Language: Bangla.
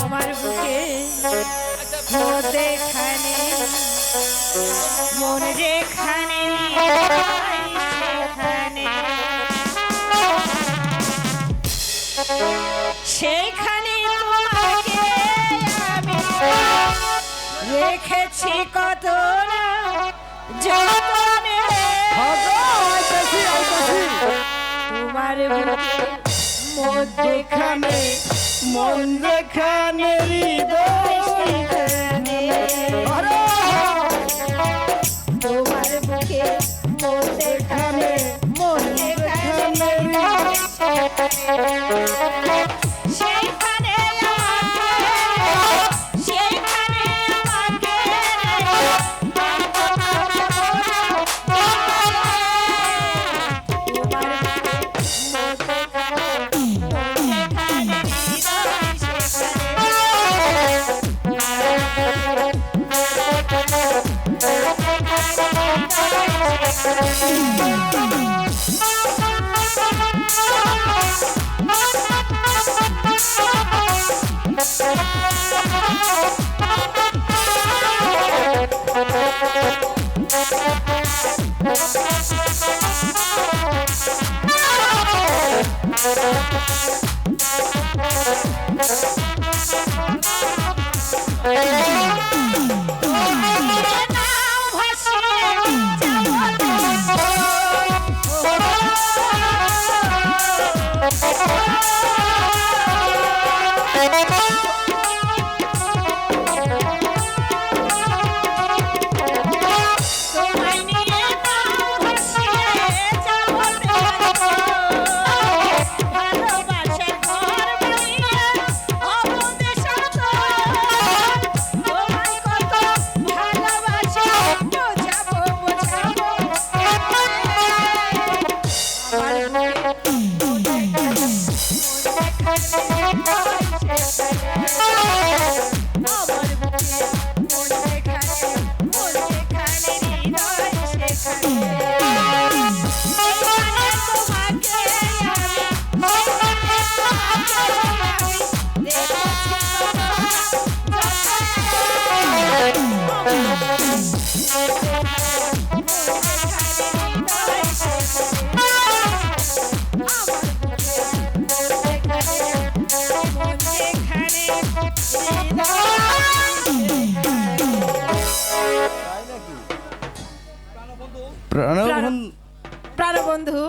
আমার বুকে মধ্যে মন যেখানে সেইখানে তোমাকে আমি রেখেছি কত না বুকে মধ্যখানে মন যেখানে তোমার বুকে তোমায় Oh, প্রাণবন্ধু।